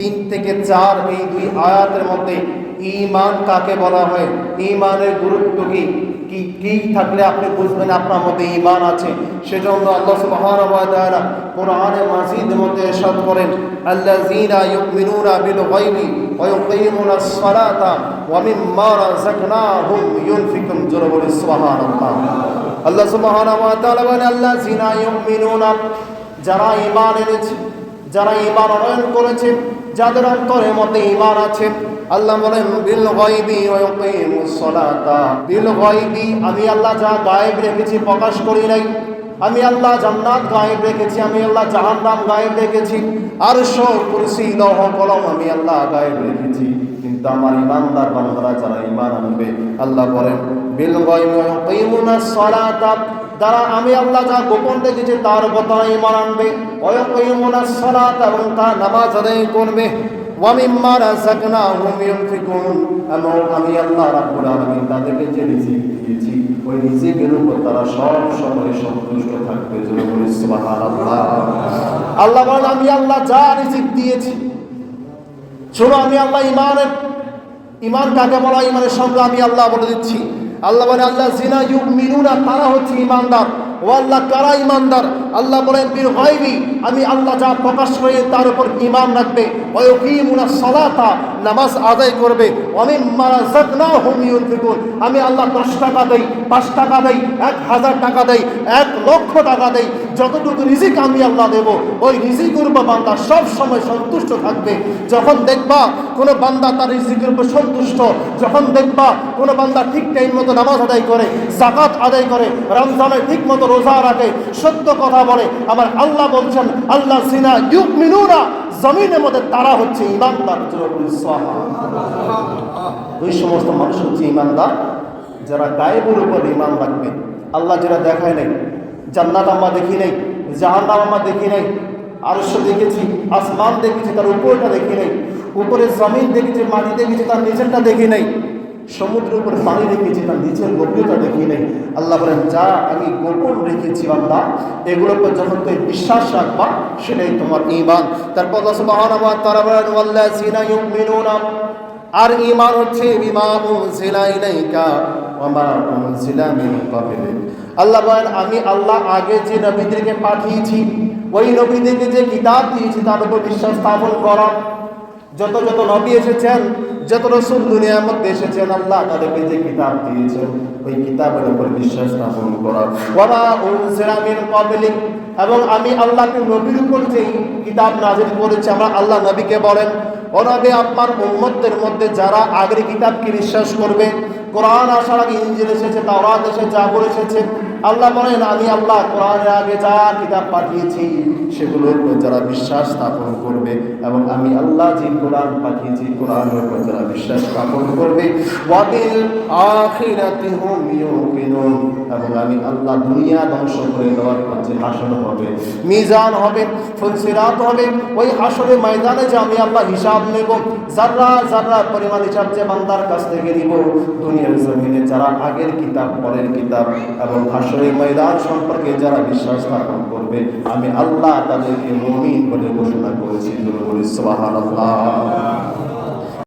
তিন থেকে চার এই দুই আয়াতের মধ্যে ইমান কাকে বলা হয়? ইমানের গুরুত্ব কি? কি থাকলে আপনি বুঝবেন আপনার মধ্যে ইমান আছে? সেজন্য আল্লাহ তাআলা কোরআনে মধ্যে ইরশাদ করেন, আল্লাযীনা ইউমিনুনা বিল গায়বি ওয়া ইউকিমুনাস সালাতা ওয়া মিম্মা রাযাকনাহুম ইউনফিকুন জোরে বলে সুবহানাল্লাহ। আল্লাহ সুবহানাহু ওয়া তাআলা বলেন যারা ঈমান এনেছে যারা ইমান অনয়ন করেছে, যাদের অন্তরের মধ্যে ইমান আছে, আল্লাহ বলেন, বিল গায়বি সালাতা। বিল গায়বি, আমি আল্লাহ যা গায়েব রেখেছি প্রকাশ করি নাই। আমি আল্লাহ জান্নাত গায়েব রেখেছি, আমি আল্লাহ জাহান্নাম গায়েব রেখেছি। আরশ কুরসি, লৌহ, কলম আমি আল্লাহ গায়েব রেখেছি। কিন্তু আমার ইমানদার বান্দারা যারা ইমান আনবে, আল্লাহ বলেন, বিল গায়বি সালাতা। দ্বারা আমি আল্লাহ যা গোপন রেখেছি তার কথা ইমান আনবে। এবং তার নামাজ আদায় করবে। আমি আল্লাহ তাদেরকে দিয়েছি, ওই উপর তারা সব সময় সন্তুষ্ট থাকবে। আল্লাহ আমি আল্লাহ যা রিজিক দিয়েছি শোনো আমি আল্লাহ ইমানের ইমান কাকে বলা ইমানের সঙ্গে আমি আল্লাহ বলে দিচ্ছি। আল্লাহ বলে আল্লাহ জিনা ইউ মিনুনা তারা হচ্ছে ইমানদার। ও আল্লাহ, কারা ইমানদার? আল্লাহ বলেন বীর গায়বি আমি আল্লাহ যা প্রকাশ করে, তার উপর ইমান রাখবে। সালাতা নামাজ আদায় করবে। ওয়ামিম্মা রাযাকনাহুম ইউনফিকুন আমি আল্লাহ 10 টাকা দেই 5 টাকা দেই 1000 টাকা দেই 1 লক্ষ টাকা দেই। যতটুকু রিজিক আমি আল্লাহ দেব, ওই রিজিকের উপর বান্দা সব সময় সন্তুষ্ট থাকবে। যখন দেখবা কোনো বান্দা তার রিজিকের উপর সন্তুষ্ট, যখন দেখবা কোনো বান্দা ঠিক টাইম মতো নামাজ আদায় করে জাকাত আদায় করে রমজানে ঠিক মতো রোজা রাখে, সত্য কথা বলে। আমার আল্লাহ বলছেন আল্লাহ সিনা ইউক মিনুরা জমিনের মধ্যে তারা হচ্ছে ইমানদার ওই সমস্ত মানুষ হচ্ছে ইমানদার যারা গায়েবের উপর ইমান রাখবে। আল্লাহ যেটা দেখায় নাই, জান্নাত আমরা দেখি নাই, জাহান্নাম আমরা দেখি নাই আরস্য দেখেছি, আসমান দেখেছি, তার উপরটা দেখি নাই উপরে জমিন দেখেছি, মাটি দেখেছি, তার নিচেরটা দেখি নাই। সমুদ্রের উপরে পানি রেখেছি তার নিচের গভীরতা দেখি নেই। আল্লাহ বলেন, যা আমি গোপন রেখেছি আল্লাহ উপর যখন তুমি বিশ্বাস রাখবা, সেটাই তোমার ইমান তারপর ইউমিনুনা, আর ইমান হচ্ছে আল্লাহ বলেন, আমি আল্লাহ আগে যে নবীদেরকে পাঠিয়েছি, ওই নবীদেরকে যে কিতাব দিয়েছি, তার উপর বিশ্বাস স্থাপন করা। যত যত নবী এসেছেন, যত রসুল দুনিয়ার মধ্যে এসেছেন, আল্লাহ তাদেরকে যে কিতাব দিয়েছেন, ওই কিতাবের উপর বিশ্বাস স্থাপন করা। মিন এবং আমি আল্লাহকে নবীর উপর যেই কিতাব নাজিল করেছি, আমরা আল্লাহ নবীকে বলেন ওনাবে আপনার উম্মতদের মধ্যে যারা আগের কিতাবকে বিশ্বাস করবে, কোরআন আসার আগে ইঞ্জিল এসেছে, তাওরাত এসে জাবর এসেছে, আল্লাহ বলেন, আমি আল্লাহ কোরআনের আগে যা কিতাব পাঠিয়েছি, সেগুলোর উপর যারা বিশ্বাস স্থাপন করবে এবং আমি আল্লাহ যে কোরআন পাঠিয়েছি, কোরআনের উপর যারা বিশ্বাস স্থাপন করবে হুম এবং আমি আল্লাহ দুনিয়া ধ্বংস করে দেওয়ার পর যে হাসর হবে, মিজান হবে, ফুলসিরাত হবে, ওই হাসনের ময়দানে যে আমি আল্লাহ হিসাব নেব। জাররা জাররা পরিমাণ হিসাব যে বান্দার কাছ থেকে নিব, দুনিয়ার জমিনে যারা আগের কিতাব, পরের কিতাব এবং হাসরের ময়দান সম্পর্কে যারা বিশ্বাস স্থাপন করবে, আমি আল্লাহ তাদেরকে মমিন বলে ঘোষণা করেছি। বলে বলি, সুবহানাল্লাহ।